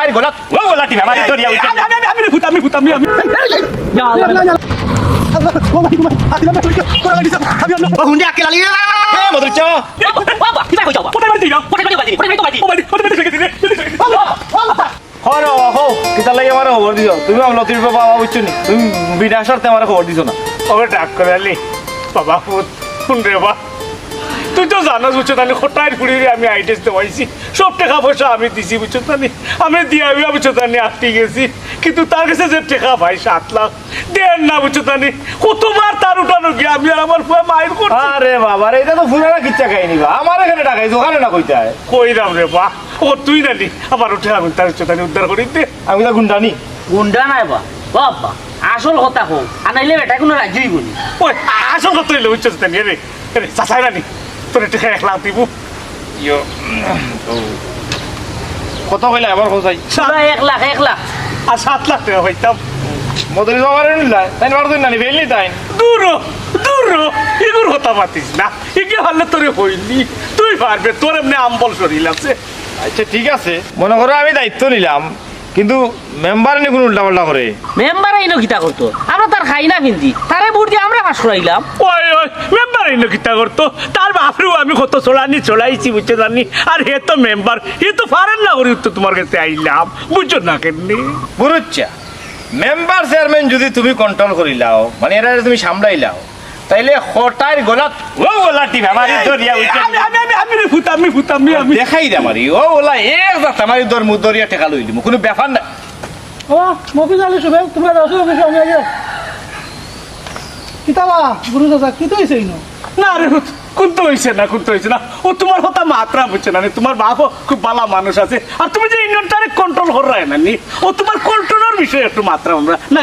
হটাই গলাত ও গলা টিপে মারি ধরিয়া উঠে। আমি আমি আমি ভূত আমি ভূত আমি আমি। ও হুন্ডি আকে লালি। এ মদরচ বাবা কিবা কই যাবা কোথায় বাড়ি দিও কোথায় বাড়ি বাড়ি কোথায় বাড়ি ও কোথায় বাড়ি থেকে দিলে হো কিতা লাগি আমার খবর দিছো তুমি লতির বাবা বুঝছ নি? তুমি বিনা শর্তে আমার খবর দিছো না। ওকে ডাক করে আলি। বাবা ভূত শুন রে বাবা। তুই তো জানাস বুঝছ তাহলে খোটাইর ফুড়িরে আমি আইটেস দেওয়াইছি সব টাকা পয়সা আমি দিছি বুঝছ তানি আমি দিয়ে আমি বুঝছ তানি আটটি গেছি। কিন্তু তার কাছে যে টাকা ভাই সাত লাখ দেন না বুঝছ তানি কতবার তার উঠানো গিয়ে আমি আর আমার ফুয়া মায়ের করছি। আরে বাবা রে এটা তো ফুরানা কিচ্ছা কাহিনী বা। আমার এখানে টাকাইছো ওখানে না কইতে হয়। কইরাম রে বা ও তুই জানি আমার উঠে আমি তার উচ্চ তানি উদ্ধার করি দে। আমি তো গুন্ডানি গুন্ডা নাই বা। বাবা আসল কথা হোক আনাইলে বেটা কোনো রাজ্যই বলি। ওই আসল কত হইলে উচ্চ তানি রে রে চাচাই রানি। তোর এক লাখ দিব ইয়ো কত কইলা এক লাখ এক লাখ আর সাত লাখ টাকা হইতাম মদরি বাবার নিলা তাই বার তুই নানি ফেলনি তাই দূর দূর এগুর কথা পাতিস না এগে হলে তোরে হইলি তুই পারবে তোর এমনি আম্বল শরীর আছে আচ্ছা ঠিক আছে মনে করো আমি দায়িত্ব নিলাম কিন্তু মেম্বার নি কোনো উল্টা পাল্টা করে মেম্বার আইনো কিতা করতো আমরা তার খাই না কিন্তু তারে ভোট দিয়ে আমরা পাস করাইলাম ওই ওই কিতা করতো? তার বাপরেও আমি কত চলানি চলাইছি বুঝতে জানি। আর হে তো মেম্বার হে তো পারেন না করি তো তোমার কাছে আইলাম। বুঝছ না কেননি বুরুচ্চা মেম্বার চেয়ারম্যান যদি তুমি কন্ট্রোল করিলাও মানে এরা তুমি সামলাইলাও তাইলে হটার গলাত ও গলা টিপে ধরিয়া উঠে আমি আমি আমি আমি আমি আমি আমি। দেখাই দে মারি ও ওলা এক জাত আমারি দর ধরিয়া টেকা লইলি কোনো ব্যাপার না। ও মফিজ আলী শুভেন তোমরা আমি আগে কিতাবা গুরু দাদা কি তো হয়েছে ইনো? না রে ভূত কোন তো হয়েছে না কোন তো হয়েছে না। ও তোমার কথা মাত্রা বুঝছে না রে, তোমার বাপও খুব ভালো মানুষ আছে। আর তুমি যে কন্ট্রোল না নি? ও তোমার কন্ট্রোলের বিষয়ে একটু মাত্রা আমরা না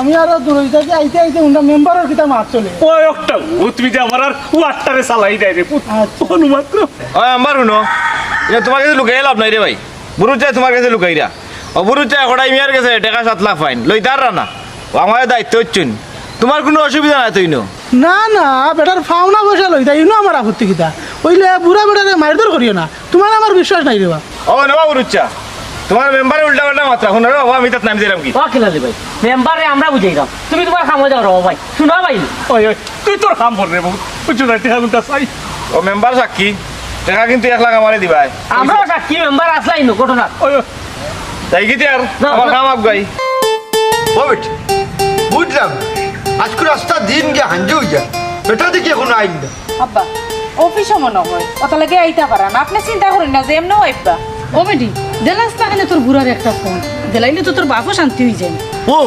আমি আর দূরইতে যে আইতে আইতে উন্ডা মেম্বারের কিতা মাত চলে। ও একটা ও তুমি যে আমার আর ওয়াটারে চালাই দেয় রে পুত আচ্ছা। অনুমাত্র ও আমার শুনো। এটা তোমার কাছে লুকাই লাভ নাই রে ভাই। বুরুচ্চা তোমার কাছে লুকাইরা ও হটাই মিয়ার কাছে টাকা সাত লাখ ফাইন লই তার না। ও আমার দায়িত্ব হচ্ছুন তোমার কোনো অসুবিধা নাই তুই নো না না বেটার ফাউনা ফাওনা পয়সা লইতা ইনো আমার আপত্তি কিতা। ওইলে বুড়া বেটারে মারধর করিও না তোমার আমার বিশ্বাস নাই রেবা ও নেবা বুরুচ্চা তোমার মেম্বারে উল্টা পাল্টা মাত্রা শুনো রে ও আমি তাত নাম দিলাম কি? ও খেলালি ভাই? মেম্বারে আমরা বুঝাইলাম তুমি তোমার খামো যাও রো ভাই। শুনো ভাই। ওই ওই তুই তোর কাম কর রে বহুত বুঝছ না গুনটা চাই ও মেম্বার সাক্ষী। টাকা কিন্তু এক লাখ আমারে দিবাই। আমরাও সাক্ষী মেম্বার আসলাই নো। ঘটনা ওই ওই, তাই কি আর? না, আমার। Come up guy. বুঝলাম। আজকে রাস্তা দিন গিয়ে হাঞ্জে হয়ে যায়। বেটা দেখি এখন আইন না আব্বা অফিসও মনে হয়। অত লাগে আইতা পারান আপনি চিন্তা করেন না যে এমনি আইবা ও বেটি দেলাস তাহলে তোর বুড়ার একটা ফোন। দেলাইলে তো তোর বাপও শান্তি হয়ে যায়। ও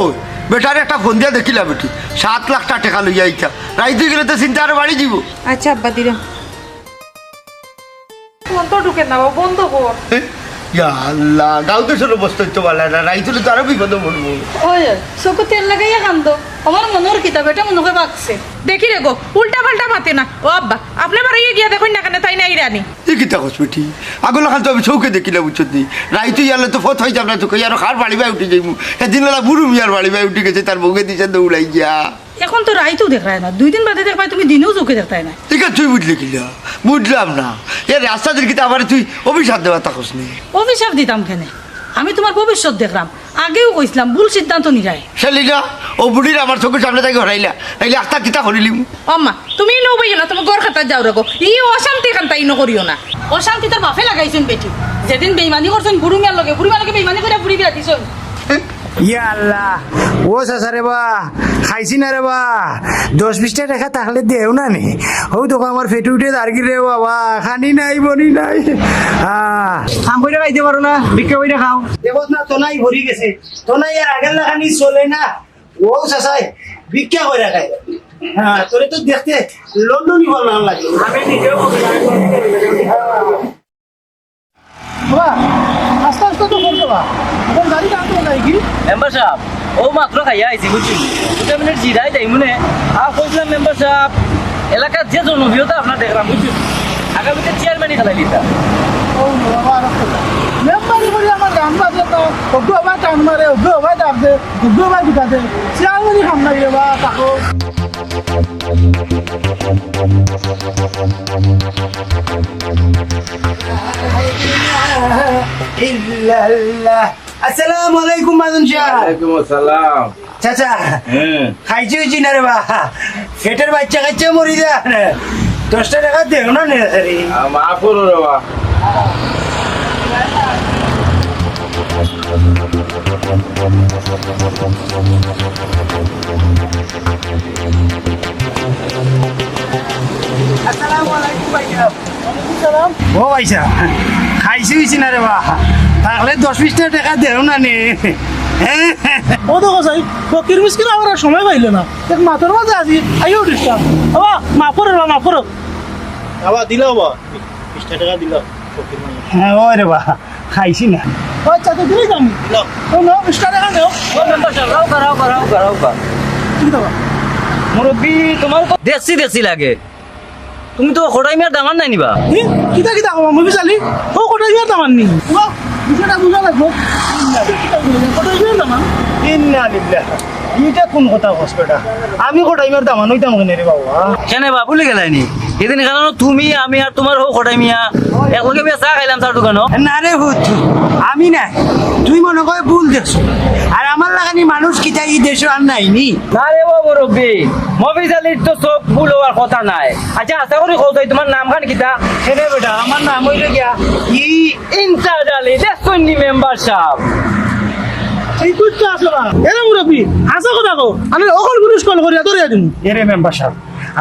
বেটার একটা ফোন দিয়া দেখিলাম বেটি সাত লাখ টাকা লইয়া আইতা। রাইতে গেলে তো চিন্তা আরও বাড়ি যাব আচ্ছা আব্বা দিলাম ফোন তো ঢুকে না বন্ধ কর। আল্লাহ গাও তো শুনে বসতে হইতে পারলে না রাইতে তো আরও বিপদে পড়ব। ওই চকু তেল লাগাইয়া কান্দ আমার মনের কিতাব এটা মনে হয় বাকছে। দেখি রে গো উল্টা পাল্টা মাতে না। ও আব্বা আপনি বাড়ি গিয়া দেখুন না কেন তাই না ইরানি এই কিতা কস বেটি? আগলা খান তো আমি চৌকে দেখিলাম বুঝছত নি? রাইতে ইয়ালে তো ফত হয়ে যাব না তোকে আর খার বাড়ি বাই উঠে যাইমু। সেদিন বেলা বুড়ু মিয়ার বাড়ি বাই উঠে গেছে তার বউকে দিছে দৌড়াই গিয়া এখন তো রাইতেও দেখায় না দুই দিন বাদে দেখবাই তুমি দিনেও চোখে দেখায় না ঠিক আছে তুই বুঝলি কিলা? বুঝলাম না। এ রাস্তা দিকে আবার তুই অভিশাপ দেওয়া তাকস নি অভিশাপ দিতাম কেনে? আমি তোমার ভবিষ্যৎ দেখলাম। আগেও কইছিলাম ভুল সিদ্ধান্ত নিরায়। শালিনা ও বুড়ির আমার চোখের সামনে তাকে হরাইলা। নাইলে আস্তা কিতা হরিলিম আম্মা তুমি লো বইও না তুমি গড় খাতা যাও রে গো ই অশান্তি খান তাই নকরিও না। অশান্তি তোর বাপে লাগাইছেন বেটি। যেদিন বেইমানি করছেন বুড়ু মিয়ার লগে বুড়ি মালকে বেইমানি করে বুড়ি বিয়া দিছেন। ইয়া আল্লাহ। ও চাচা রে বা খাইছি না রে বা। দশ বিশটা টাকা তাহলে দেও না নি? ও তোকে আমার ফেটে উঠে দাঁড়ি রে বাবা খানি নাই বনি নাই। খাম করে খাইতে পারো না ভিক্ষা করে খাও। দেবত না তোনাই ভরি গেছে। তোনাই আর আগের লাগানি চলে না। ও চাচাই ভিক্ষা করে খাই হ্যাঁ তোরে তো দেখতে লন্ডনই বল লাগে। আমি নিজেও বাবা আস্তে তো করছ এখন গাড়ি টানতে নাই কি মেম্বার সাহেব ও মাত্র খাইয়া আইছি বুঝছি? দুটা মিনিট জিরাই যাই মনে। আর কইছিলাম মেম্বার সাহেব এলাকার যে জনপ্রিয়তা আপনার দেখলাম বুঝছি? আগামীতে চেয়ারম্যানই খেলাই দিতা ও বাবা মেম্বারি করে আমার গান বাজে তো অগ্য ভাই টান মারে অগ্য ভাই ডাক দে অগ্য ভাই বিকা দে। চিয়ারম্যানই খাম নাই রে বা তাকো আসসালামু আলাইকুম মাদুন শাহ আসসালাম। চাচা খাইছি হয়েছি না রে বা? ফেটের বাচ্চা কাচ্চা মরি যা দশটা টাকা দেও না নে রে মাফ করো রে বা। ও ভাইসা খাইছি হয়েছি না রে বা তাহলে দশ বিশটা টাকা দেও না নে ও দেখো যাই ফকির আমার সময় পাইলো না এক মাথার মাঝে আজি আইও ডিস্টার্ব বাবা মাফ করো বা মাফ করো আবার দিল বা বিশটা টাকা দিল হ্যাঁ ও রে বা খাইছি না আচ্ছা তো দিলেই নাও টাকা নেও মুরব্বী তোমার লাগে তুমি তো খড়াই মিয়ার দামান নাই নিবা। কিতা কিতা কমা মুভি চালি ও কোটা ইয়া তামান নি। বিষয়টা বুঝা লাগবো। কোটা ইয়া তামান ইন্না লিল্লাহ। এইটা কোন কথা হসপিটাল আমি কোটাইমার দামান হইতাম কেন রে বাবা কেন বা ভুলে গেলাইনি এদিন কেন তুমি আমি আর তোমার হো খড়াই মিয়া। একলগে বিয়া চা খাইলাম তার দোকানো না রে ভূত আমি নাই। তুই মনে করে ভুল দেখছ। আর আমার লাগানি মানুষ কিতা ই দেশ আর নাই নি? না রে মুরব্বী মফিজ আলীর তো চোখ ভুল হওয়ার কথা নাই। আচ্ছা আশা করি কৌতাই তোমার নাম খান কিতা? বেটা আমার নাম হইলে গিয়া ই ইনচার্জ আলী মেম্বার সাহেব।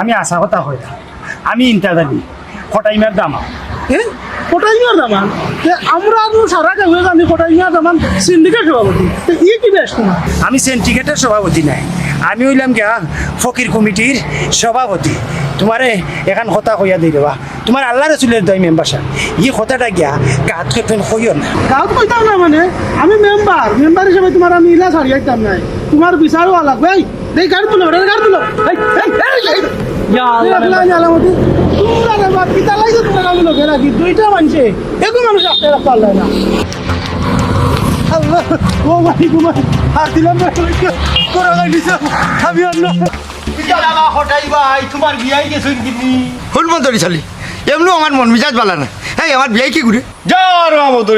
আমি আশা কথা না। আমি ইন্টারদানি কোটাইমার দামা এ কোটা ইয়া তামান তে আমরা সারা কে হয়ে জানি কোটা ইয়া সিন্ডিকেট সভাপতি। ই কি বেশ তোমার আমি সেন্টিকেটের সভাপতি নাই। আমি হইলাম গিয়া ফকির কমিটির সভাপতি। তোমারে এখন কথা কইয়া দিই দেবা। তোমার আল্লাহ রসুলের দয় মেম্বার সাহেব। ই কথাটা গিয়া গাত কেতন কইও না। গাঁত কইতাম না মানে? আমি মেম্বার মেম্বার হিসেবে তোমার আমি ইলা ছাড়ি আইতাম নাই। তোমার বিচারও লাগবে এই দেই গাড়ি তুলো গাড়ি তুলো। দুইটা মানুষ রাখতে পারলে না। ও ভাই দিলাম চালি। এমনি আমার মন মিজাজ বালা না। এই আমার বিয়াই কি যার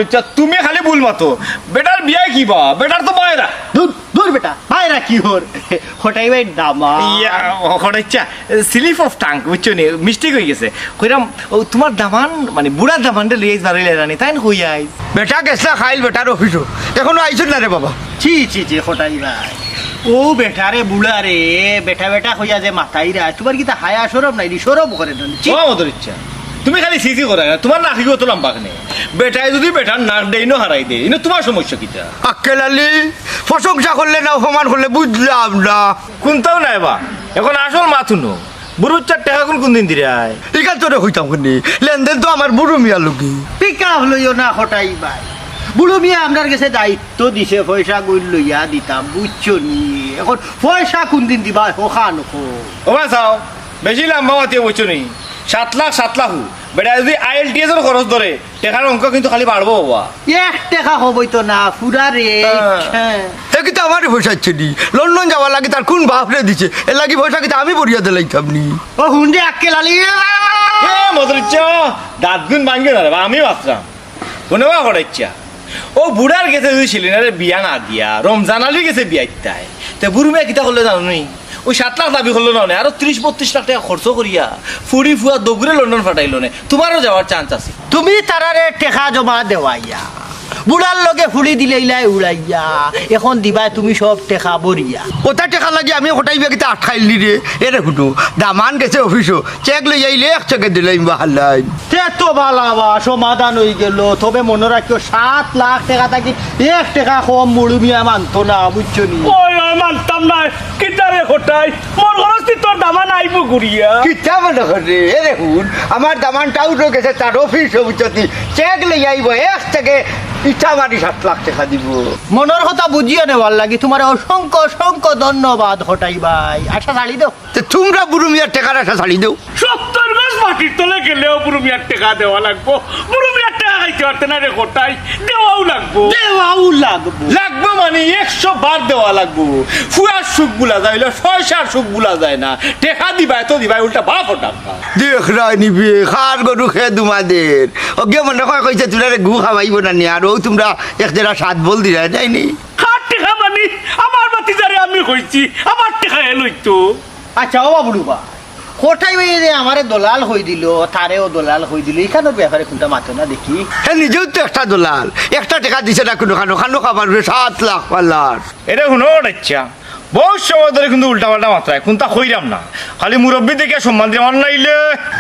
ইচ্ছা তুমি খালি ভুল মাতো। বেটার বিয়া কি বা? বেটার তো বাইরা দূর দূর বেটা ভাইরা কি হর? হটাই ভাই দামা। ইয়া ওখানে ইচ্ছা স্লিপ অফ টাং বুঝছ নি? মিস্টেক হয়ে গেছে। কইরাম ও তোমার দামান মানে বুড়ার দামানটা লিয়ে বাড়িলে রানি তাই না কই আই বেটা গেছলা খাইল বেটার অফিসও এখনও আইসুন না রে বাবা। ছি ছি ছি হটাই ভাই। ও বেটা রে বুড়া রে বেটা বেটা হইয়া যে মাথাই রা তোমার কি তা হায়া সরব নাই সরব করে না ও মামদুর ইচ্ছা। তুমি খালি সিসি করে না তোমার নাকি তো লম্বা খানে। বেটায় যদি বেটার নাক দেই নো হারাই দে ইনো তোমার সমস্যা কিটা? আক্কেল আলী প্রশংসা করলে না অপমান করলে বুঝলাম না। কোনটাও নাই বা? এখন আসল মাথুনো বুড়ুর চার টাকা কোন কোন দিন দিরে আয়? এখান তোরে হইতাম কোনি। লেনদেন তো আমার বুড়ো মিয়া লোকি। পিকা লইও না হটাই ভাই। বুড়ো মিয়া আপনার কাছে দায়িত্ব দিছে পয়সা গুল লইয়া দিতাম বুঝছ নি? এখন পয়সা কোন দিন দিবা হোখা নখো ও মা চাও বেশি লম্বা মাতিয়ে বলছো নি। সাত লাখ সাত লাখ বেটা যদি আই এল টি এস খরচ ধরে টাকার অঙ্ক কিন্তু খালি বাড়বো বাবা এক টাকা হবই তো না ফুরা রে হ্যাঁ এ কিন্তু আমারই পয়সা ইচ্ছে নি? লন্ডন যাওয়ার লাগে তার কোন বাপরে দিছে? এর লাগি পয়সা কিন্তু আমি বরিয়া দিলাইতাম নি? ও হুন্ডে আক্কেল আলি এ মধুর ইচ্ছা। দাঁত গুণ ভাঙ্গে না রে বা, আমি বাঁচলাম কোনো বা করার ইচ্ছা? ও বুড়ার গেছে যদি সিলিন্ডারে বিয়া না দিয়া রমজান আলী গেছে বিয়া ইত্যায় তে বুড়ু মেয়ে কিতা করলে জানো নি ওই সাত লাখ দাবি করল না আরও ত্রিশ, বত্রিশ লাখ টাকা খরচ করিয়া ফুড়ি ফুয়া দগুরে লন্ডন ফাটাইলো নে তোমারও যাওয়ার চান্স আছে। তুমি তারারে টেকা জমা দেওয়াইয়া। বুড়ার লগে ফুড়ি দিলেইলাই উড়াইয়া এখন দিবা তুমি সব টেকা বরিয়া ওটা টাকা লাগে আমি ওটাই বিয়া কিন্তু আটকাইলি রে এরে শুনো দামান গেছে অফিসও চেক লই যাইলে এক চেকে দিলাইম বাহাল্লাই তে তো বালাবা সমাধান হয়ে গেল। তবে মনে রাখিও সাত লাখ টাকা থাকি এক টাকা কম মুড়ুমিয়া মানতো না বুঝছ নি? ওই ওই মানতাম না কিতারে হটাই মোর ঘরস্তি তোর দামা নাইব ঘুরিয়া কিতা মনে করে এরে শুন আমার দামানটাও তো গেছে তার অফিসও বুঝছি চেক লই আইব এক থেকে ইচ্ছা বাড়ি সাত লাখ টাকা দিব। মনের কথা বুঝিয়ে নেওয়ার লাগি? তোমার অসংখ্য অসংখ্য ধন্যবাদ হটাই ভাই। আশা ছাড়ি দাও। তে তোমরা বুড়ো মিয়ার টাকার আশা ছাড়ি দেও। গাছ মাটির তলে গেলেও বুড়ো মিয়ার টাকা দেওয়া লাগবো। বুড়ো মিয়ার টাকা খাইতে পারতে না রে কোটাই দেওয়াও লাগবো। দেওয়াও লাগবো। লাগবে মানে একশো বার দেওয়া লাগবো। ফুয়ার সুখ বুলা যায় পয়সার সুখ বুলা যায় না। টেকা দিবা এত দিবা উল্টা বাপ টাকা দেখ রায় নিবি খার গরু খেয়ে তোমাদের অজ্ঞে মনে কয় কইছে তোরা গু খাওয়াইব না নি আর ও তোমরা এক জেলা সাত বল দিলা যায়নি কার টাকা মানে? আমার বাতি যারে আমি কইছি আমার টাকা এলোই তো আচ্ছা ও বাবুলু বা কোথায় ওই যে আমারে দলাল হই দিল তারেও দলাল হই দিল এখানেও ব্যাপারে কোনটা মাতো না দেখি। হ্যাঁ নিজেও তো একটা দলাল। একটা টাকা দিছে না কোনো খানো খানো খাবার সাত লাখ পাল্লার এটা শুনো ইচ্ছা বহুত সময় ধরে কিন্তু উল্টা পাল্টা মাত্রায় কোনটা কইরাম না। খালি মুরব্বী দেখে সম্মান দিয়ে আমার নাইলে।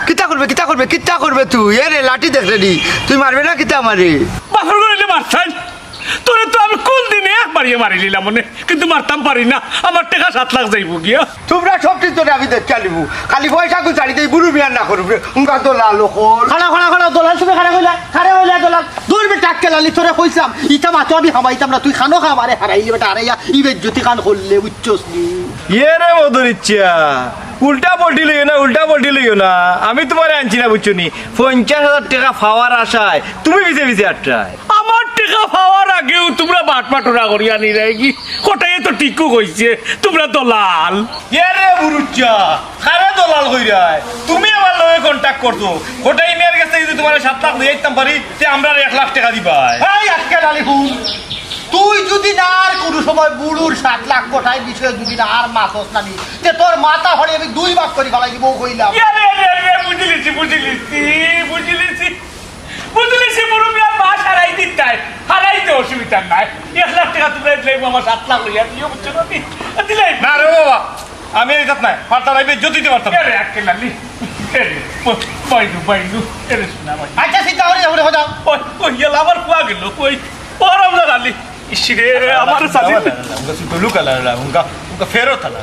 কিতা করবে কিতা করবে কিতা করবে তুই? এ রে লাঠি দেখ রে তুই মারবে না কিতা মারে বাপর করে মারতাম তোরে তো আমি কোন দিনে একবারিয়ে মারি নিলাম মনে? কিন্তু মারতাম পারি না। আমার টাকা সাত লাখ যাইব গিয়া। তোমরা সব ঠিক তোরে আমি দেখ চালিব খালি পয়সা কু চালি দেই বুড়ু বিয়ার না করবে উনকা দলাল ওখন খানা খানা খানা দলাল তুমি খানা কইলা খারে হইলা দলাল। দূর বে টাক কেলালি তোরে কইসাম ইটা মাতো আমি হামাইতাম না তুই খানো খা আমারে হারাইলি বেটা আরাইয়া ইবে জ্যোতি খান করলে উচ্চস নি ইয়ে রে মধুর ইচ্ছা উল্টা পল্টি লইও না উল্টা পল্টি লইও না। আমি তোমার আনছি না বুঝছ নি পঞ্চাশ হাজার টাকা পাওয়ার আশায় তুমি বিছে বিছে আটটায় টাকা পাওয়ার আগেও তোমরা বাট পাটরা করিয়া নি রে কি? কোটাই তো টিকু কইছে তোমরা দলাল। ইয়ে রে বুরুচ্চা? খারে দলাল কইরায়? তুমি আমার লগে কন্টাক্ট করছ। গোটাই মেয়ের কাছে যদি তোমার সাত লাখ দিয়ে দিতাম পারি তে আমরা আর এক লাখ টাকা দিবাই এই আজকে লালি হুন তুই যদি না আর কোনো সময় বুড়ুর সাত লাখ কোঠায় বিষয়ে যদি না আর মাথস না নি তে তোর মাথা হরে আমি দুই ভাগ করি ফেলাই দিব কইলাম। ইয়ে রে রে রে বুঝলিছি বুঝলিছি বুঝলিছি। বুঝলিছি বড় মিয়া মাস হারাই দিতাই হারাইতে অসুবিধা নাই এক লাখ টাকা তোমরা দিলে আমার সাত লাখ লইয়া দিও বুঝছ না? দিলাই না রে বাবা আমি এই জাত নাই পারতাম আমি যদি দিতে পারতাম আজকে লালি এরে বাইনু বাইনু এরে শোনা ভাই আচ্ছা চিন্তা করে যাব যাও ওই ওই গেল আবার কুয়া গেল ওই ওরম না লালি ইসিরে আমার সাথে লুকা উনকা উনকা ফেরত হলা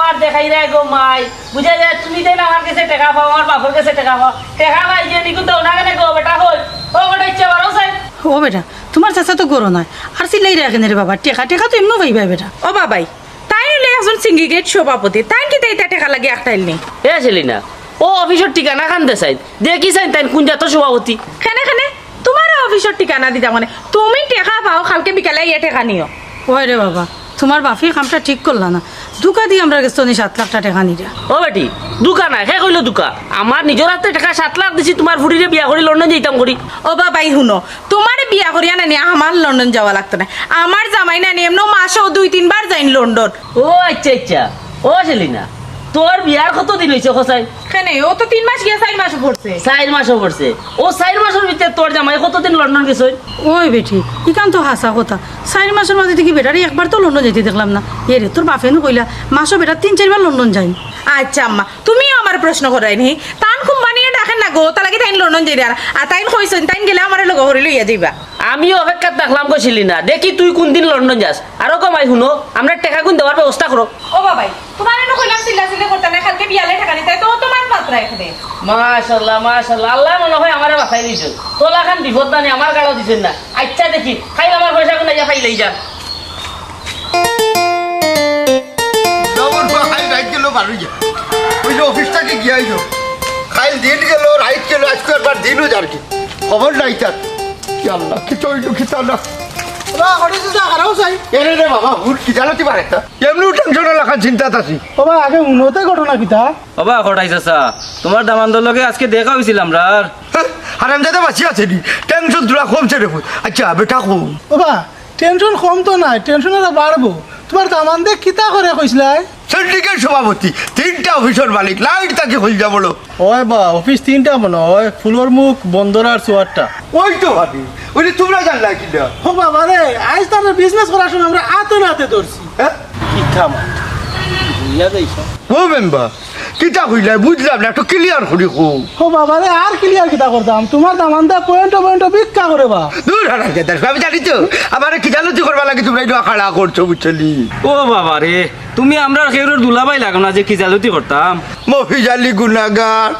আর দেখাই রে গো মাই বুঝা যায় তুমি দেন আমার কাছে টাকা পাও আমার বাপর কাছে টাকা পাও টাকা পাই যে নিকু দাও না গো বেটা হল ও বেটা ইচ্ছা বারো সাই ও বেটা তোমার চাচা তো গরো নয় আর চিল্লাই রাখেন রে বাবা টেকা টেকা তো এমনি পাইবা বেটা। ও বাবাই তাই নিলে একজন সিন্ডিকেট সভাপতি তাই কি তাই টাকা লাগে একটাইল নেই এ ছিলি না ও অফিসের ঠিকানা খান দে চাই দেখি চাই তাই কোন জাত সভাপতি খানে খানে তোমার অফিসের ঠিকানা দিতা মানে তুমি টেকা পাও কালকে বিকালে ইয়ে টেকা নিও ওই রে বাবা তোমার বাফি কামটা ঠিক করলা না। দুকা দিয়ে আমরা গেছি নি সাত লাখ টাকা নিরা ও বেটি দুকা না হে কইলো দুকা আমার নিজের হাতে টাকা সাত লাখ দিছি তোমার ফুটিরে বিয়া করি লন্ডন যেতাম করি ও বাবাই শুনো তোমার বিয়া করিয়া না নিয়ে আমার লন্ডন যাওয়া লাগতো না। আমার জামাই না নিয়ে এমন মাসেও দুই তিনবার যাইন লন্ডন ও আচ্ছা আচ্ছা। ও ছিলি না তোর বিয়ার কত দিন হইছে খসাই কেন? ও তো তিন মাস গিয়া চার মাস পড়ছে। চার মাসও পড়ছে। ও চার মাসের ভিতরে তোর জামাই কতদিন লন্ডন গেছে ওই? বেটি ইকান তো হাসা কথা। চার মাসের মাঝে দেখি বেটারি একবার তো লন্ডন যেতে দেখলাম না। এ রে তোর কইলা মাসও বেটা তিন চারবার লন্ডন যাই। আচ্ছা আম্মা তুমিও আমার প্রশ্ন করাইনি। তান কোম্পানিয়ে ডাকেন না গো তালাকি তাইন লন্ডন যাই আর তাইন কইছেন তাইন গেলে আমার লগে হরি লইয়া যাইবা। আমি অপেক্ষা থাকলাম কইছিলি না। দেখি তুই কোন দিন লন্ডন যাস। আরও কমাই শুনো আমরা টাকা কোন দেওয়ার ব্যবস্থা করো। ও বাবাই তোমার এনে কইলাম চিল্লা চিল্লা করতে না কালকে বিয়ালে টাকা নিতে তো তোমার মাত্রা এখানে। মাশাল্লাহ মাশাল্লাহ আল্লাহ মনে হয় আমারে বাঁচাই দিয়েছেন তোলা খান বিপদ দানি আমার গাড়াও দিছেন না। আচ্ছা দেখি খাইল আমার পয়সা কোন ইয়া খাইলেই যা যেমন খাই রাইট গেল বারো যা। ওই যে অফিসটাকে গিয়াই যাও। খাইল দিন গেল রাইট গেল আজকে একবার দিনও যার কি। খবর নাই তার। কি আল্লাহ কি চইল কি চাচা তোমার দামান্দর লগে আজকে দেখা হয়েছিল আমরা হারাম দাদা বাঁচি আছে নি। টেনশন তোরা কমছে রে আচ্ছা বেটা কম। বাবা টেনশন কম তো নাই টেনশন আরও বাড়বো। তোমার দামান দেখ কিতা করে কইসলাই সিন্ডিকেট সভাপতি তিনটা অফিসের মালিক লাইট তাকে যা বলো। ওই বা অফিস তিনটা মনে হয় ফুলোর মুখ বন্দর আর সোয়ারটা ওই তো ভাবি ওই যে তোমরা জানলা কিনা? ও বাবা রে আজ তার বিজনেস করার সময় আমরা আতে নাতে ধরছি। হ্যাঁ? কি মা বুঝিয়া যাইছ। ও মেম্বার কিতা হইলে বুঝলাম না একটু ক্লিয়ার করি কো ও বাবা রে আর ক্লিয়ার কিতা করতাম? তোমার দামান দা পয়েন্ট পয়েন্ট ভিক্ষা করে বা। দূর হারাম দেখ আমি জানি তো। আমার কি জানো তুই করবা লাগে তোমরা এটা খাড়া করছ বুঝলি? ও বাবা রে তুমি আমরা কেউর দুলাবাই লাগো না যে কি জালতি করতাম? মফিজালি গুনাগার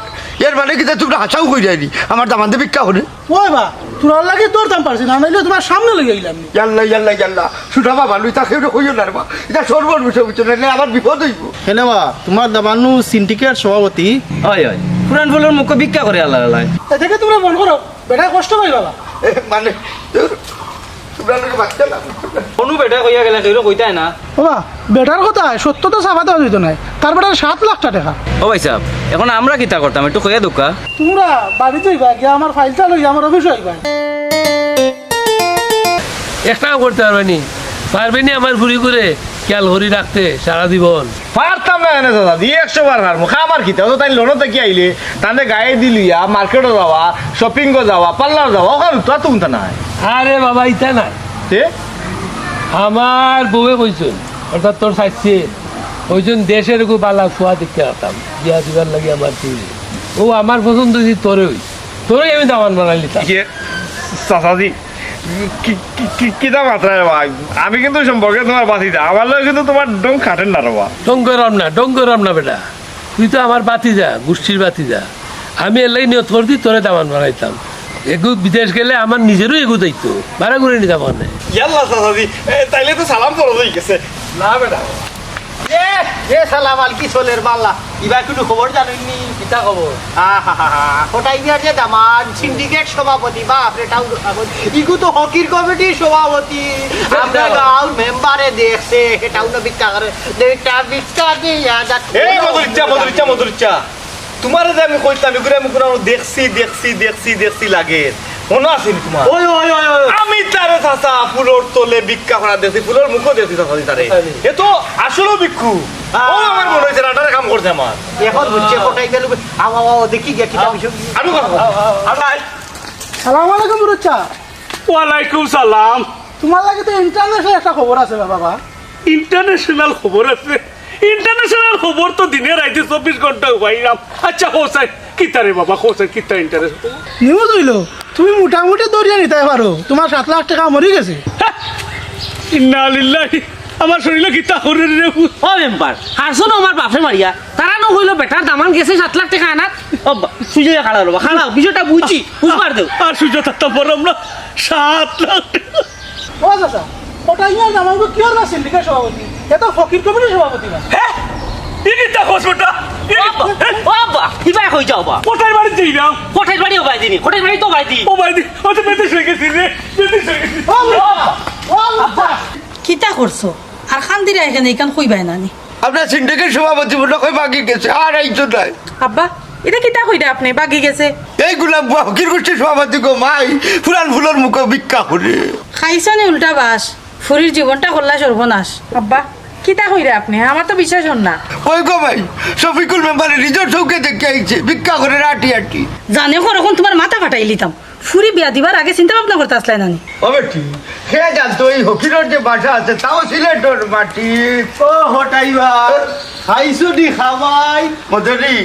এর মানে কি তোমরা হাসাও কই যায়নি? আমার দামান দিয়ে ভিক্ষা করে ওই বা তোর লাগে তোর দাম পারছি? না নাইলে তোমার সামনে লেগে গেলাম ইয়াল্লা ইয়াল্লা ইয়াল্লা। শুধু বাবা লুই তাকে কইও না বা এটা সর্বর বিষয় বুঝছ না আমার বিপদ হইব। হেনে বা তোমার দামানু সিন্ডিকেট সভাপতি। হয় হয়। পুরান ফুলের মুখ ভিক্ষা করে আল্লাহ আল্লাহ। এ থেকে তোমরা মন করো বেটা কষ্ট পাই বাবা। এ, মানে কোনো বেটা কইয়া গেলে কেউ কইতাই না। বাবা বেটার কথা সত্য তো চাপাতে হইত নাই। তার বেটার সাত লাখ টাকা। ও ভাই সাহেব এখন আমরা কিতা করতাম একটু কইয়া দুকা। তোমরা বাড়িতে হইবা গিয়া আমার ফাইলটা লই আমার অফিস হইবা। একটাও করতে পারবেনি পারবেনি আমার ঘুরি করে। ঘড়ি রাখতে সারা জীবন। পারতাম না এনে দাদা দিয়ে একশো বার হার মুখা আমার কি তো তাই লোনো থেকে আইলে? তাহলে গায়ে দিলিয়া মার্কেটও যাওয়া শপিংও যাওয়া পার্লার যাওয়া ওখানে তো তুমি তা নাই। আরে বাবা ইতা নাই। তে? আমার বউয়ে কইছেন অর্থাৎ তোর সাইছে ওইজন দেশের খুব বালা খোয়া দেখতে আসতাম বিয়া দিবার লাগে আমার তুই ও আমার পছন্দ হয়েছে তোরই। তোরই আমি দামান বানাই নিতাম চাচাজি কি- কি- কি- কিতা ভাই? আমি কিন্তু সম্পর্কে তোমার বাতি যা আমার লোক কিন্তু তোমার ডং খাটেন না রবা ডঙ্গরাম না ডঙ্গরাম না বেটা। তুই তো আমার বাতি যা গোষ্ঠীর বাতি যা। আমি এলাই নিয়ত করতি তোরে দামান বানাইতাম। এগু বিদেশ গেলে আমার নিজেরও এগু দায়িত্ব। ভাড়া করে নিতাম মানে ইয়াল্লা চাচাজি তাইলে তো সালাম পড়ো গেছে। না বেটা। এ কি চলের খবর জানেননি? কিতা খবর? কোটাই বিয়ার যে দামান সিন্ডিকেট সভাপতি বাপ রে টাউন ইগু তো হকির কমিটির সভাপতি। আমরা গাঁও মেম্বারে দেখছে। টাউন ভিক্ষা করে। দিয়া তোমার যে আমি কইতাম এগুলো আমি কোনো দেখছি দেখছি দেখছি দেখছি লাগে। মনে আছে তোমার? ওই ওই ওই আমি তারে চাচা ফুলোর তোলে ভিক্ষা করা দেখছি ফুলোর মুখও দেখছি চাচা তারে। এ তো আসলেও ভিক্ষু। ও আমার মনে হয়েছে রাটারে কাম করছে আমার। এখন বুঝছে কোটাই গেল? আমা দেখি গিয়া আমি কথা আলাই সালাম আলাইকুম রুচ্চা ওয়ালাইকুম সালাম। তোমার লাগে তো ইন্টারন্যাশনাল একটা খবর আছে বাবা? ইন্টারন্যাশনাল খবর আছে। ইন্টারন্যাশনাল খবর তো দিনে রাইতে চব্বিশ ঘণ্টা পাইলাম আচ্ছা হোসাই কিতা রে বাবা? হোসাই কিতা ইন্টারেস্ট নিউজ হইল? তুমি মোটামুটি দরিয়া নিতে পারো। তোমার সাত লাখ টাকা মরি গেছে। ইন্না লিল্লাহি। আমার শরীরে কিতা করে রে ও মেম্বার হারছো আমার বাপে মারিয়া? তারা ন হইল বেটার দামান গেছে সাত লাখ টাকা আনাত। ও সুজয় খাড়া রবা খাড়াও বিষয়টা বুঝছি বুঝবার দেও। আর সূর্য থাকতে পারলাম না সাত লাখ টাকা। ও চাচা ওটা ইয়া জামাইবো কিয়র না সিন্ডিকেট সভাপতি? এটা ফকির কমিটির সভাপতি না হ্যাঁ ই হসপিটাল ও বা কিবা হই যাও বা কোথায় বাড়ি যাই না? কোঠাই বাড়ি ও বাই দিনি? কোঠাই বাড়ি তো বাই দি ও ভাই ও তো বেঁধে শুয়ে গেছি রে বেঁধে শুয়ে গেছি। ও রুচ্চা, ও রুচ্চা। কিতা করছ? আর খান্দিরা এখানে এখান কইবাই নানি? আপনার সিন্ডিকেট সভাপতি কই বাকি গেছে? আর একজন নাই। আব্বা এটা কিতা কইরা আপনি? বাগি গেছে। এইগুলা বুয়া হকির গোষ্ঠীর সভাপতি গো মাই ফুলান ফুলের মুখে ভিক্ষা করে। খাইছানি উল্টা বাস ফুরির জীবনটা করলা সর্বনাশ। আব্বা কিতা কইরা আপনি? আমার তো বিশ্বাস হন না। ওই গো ভাই শফিকুল মেম্বারে রিজোর্ট চৌকে দেখে আইছে ভিক্ষা করে রাটি আটি। জানে কখন তোমার মাথা ফাটাই লিতাম। ফুরি বিয়া দিবার আগে চিন্তা ভাবনা করতে আসলাই নানি ও বেটি হে জানতো এই হকিরের যে বাসা আছে তাও সিলেটর মাটি। ও হটাইবা খাইছো দি খাবাই মধুরি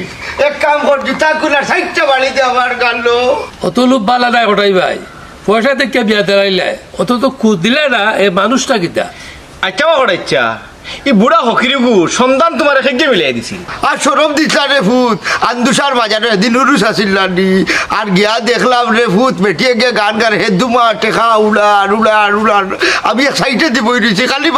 এক কাম কর জুতা কুলা সাইটটা বাড়িতে আমার গালো অত লোক বালা নাই ওটাই ভাই। পয়সা থেকে বিয়া দেওয়াইলে অত তো খুদ দিলে না এই মানুষটা কিতা? আচ্ছা বা করা ইচ্ছা এই বুড়া হকিরি গু সন্ধান তোমার খেগে মিলাই দিছি। আর দিছা রে ভূত আন্দুসার বাজারে এদিন উরুস আসিল আর গিয়া দেখলাম রে ভূত বেটিয়ে গিয়ে গান গান হে দুমা টেকা উড়ান উড়ান উড়ান আমি এক সাইডে বই দিছি খালি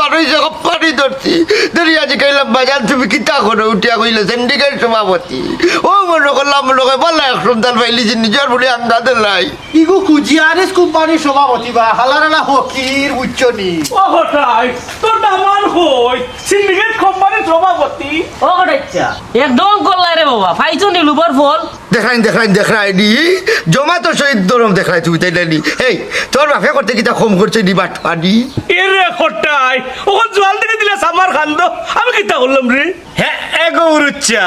পানি ধরছি। ধরি আজ কইলাম বাজার তুমি কিতা করে? উঠিয়া কইলে সিন্ডিকেট সভাপতি। ও মনে করলাম মনে করে বললা এক সন্তান পাইলি যে নিজের বলে আঙ্গাতে লাই ইগু কুজিয়ারিস কোম্পানির সভাপতি বা হালারালা হকির উচ্চনি ও হঠাই তোর দামান হই সিন্ডিকেট কোম্পানির সভাপতি। ও কটাইছা একদম করলাই রে বাবা ফাইছো নি লুবর ফল? দেখাই দেখাই দেখাই নি জমা তো শহীদ দরম দেখাই তুই তাই নি এই তোর বাপে করতে কিতা কম করছে নি বাট পানি এরে হঠাই ওখান জোয়াল থেকে দিলে সামার খান্দ আমি কিতা করলাম রে? হ্যাঁ এগো উরুচ্চা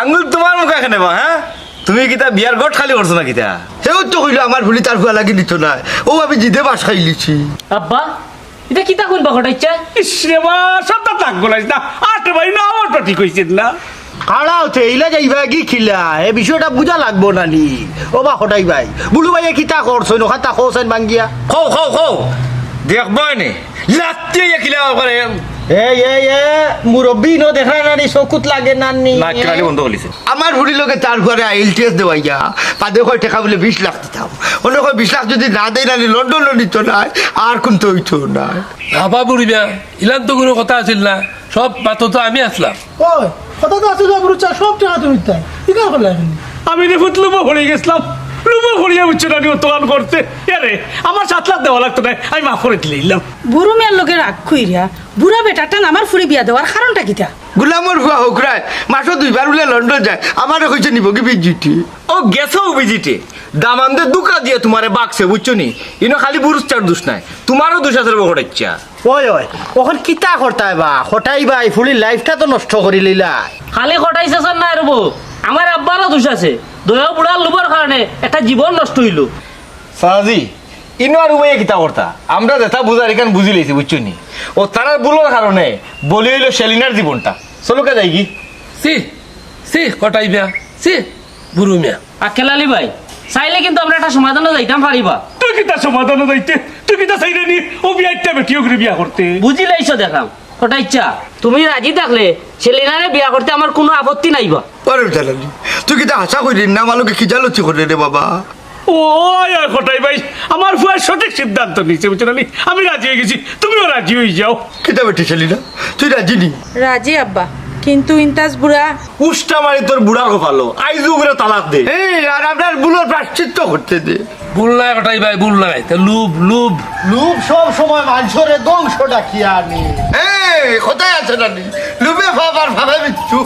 আঙ্গুল তোমার মুখে এখানে বা হ্যাঁ? তুমি কিতা বিয়ার গট খালি করছ না কিতা সেও তো কইলো আমার ভুলি তার ফুয়া লাগি নিত না। ও আমি জিদে বাস খাই লিছি আব্বা এটা কিতা কইবা কটাইছা ইস রে মা সবটা তাক গলাইস না আট ভাই না আমার ঠিক কইছিস না। খাড়া হচ্ছে এইলা যাইবা কি খিলা? এ বিষয়টা বুঝা লাগবো নানি ও বা হটাই ভাই বুলু ভাইয়ে কিতা করছ? নখা তা খোসেন বাঙ্গিয়া। খো খো খো। দেখব নে লাত্তি কিলা করে এই এই এ মুরব্বী ন দেখা নানি চকুত লাগে নানি। না বন্ধ করিছে আমার বুড়ি লোকে তার ঘরে আইল দেওয়াই যা। পাদে কয় টাকা বলে বিশ লাখ দিতাম অন্য কয় বিশ লাখ যদি না দেয় না লন্ডন নিত নাই আর কোন তো হইতো না বুড়িবা ইলান তো কোনো কথা আছিল না? সব মাত্র তো আমি আসলাম কথা তো আছে যাব চা সব টাকা তুমি তাই কি কাম করলে এখন আমি দেখুন লুবো ভরে গেছিলাম। লুবো ভরিয়া বুঝছ না দোকান করতে। আরে আমার সাত লাখ দেওয়া লাগতো না। আমি মাফ করে দিলাম। বুড়ো মেয়ের লোকে রাগ খুইরিয়া বুড়া আমার ফুরি বিয়া দেওয়ার কারণটা কিটা? গুলামর হুয়া হোকরায় মাসও দুইবার বলে লন্ডন যায়। আমারও কইছে নিব কি বিজিটি? ও গেছো বিজিটে? দামানদের দুকা দিয়ে তোমারে বাকছে বুঝছ নি? ইনো খালি বুরুজ চার দুষ নাই। তোমারও দুষ আছে ঘটাইছা ওই ওই ওখন কিতা করতাই বা হঠাই বাই ফুলি লাইফটা তো নষ্ট করে লিলা খালি স্যার না রব আমার আব্বারও দোষ আছে। দয়া বুড়ার লোভের কারণে একটা জীবন নষ্ট হইল। সাজি ইনো আর উবাই কিতা করতা আমরা যেটা বুঝার এখান বুঝি লেছি বুঝছ নি? ও তার বুলোর কারণে বলি হইল সেলিনার জীবনটা চলো কে যাই কি সি সি কটাই বিয়া সি বুড়ো মিয়া। আকেলালি ভাই চাইলে কিন্তু আমরা একটা সমাধানে যাইতাম পারিবা তুই কি তার সমাধান দিতে তুই কি তার চাইলে নি? ও বিয়ারটা বেটিও করে বিয়া করতে বুঝি লাইছো দেখাম। কটা ইচ্ছা তুমি রাজি থাকলে ছেলেনারে বিয়া করতে আমার কোনো আপত্তি নাইবা। পরে চালালি তুই কি তা আশা করি না মালকে কি জালতি করে রে বাবা। ওই ওই হঠাই ভাই আমার ফুয়ার সঠিক সিদ্ধান্ত নিচ্ছে বুঝছ না আমি রাজি হয়ে গেছি তুমিও রাজি হয়ে যাও। কিতা বেটি ছেলি না? তুই রাজি নি? রাজি আব্বা কিন্তু ইন্তাজ বুড়া উষ্টা মারি তোর বুড়া গোপালো আইজু করে তালাক দে। এই আর আপনার বুলোর প্রাশ্চিত্য করতে দে। ভুল নাই কটাই ভাই ভুল নাই তা লুব লুব লুপ সব সময় মানুষরে ধ্বংস ডাকিয়া আনি এই কোথায় আছে নানি লুবে ভাবার ভাবে বিচ্ছু।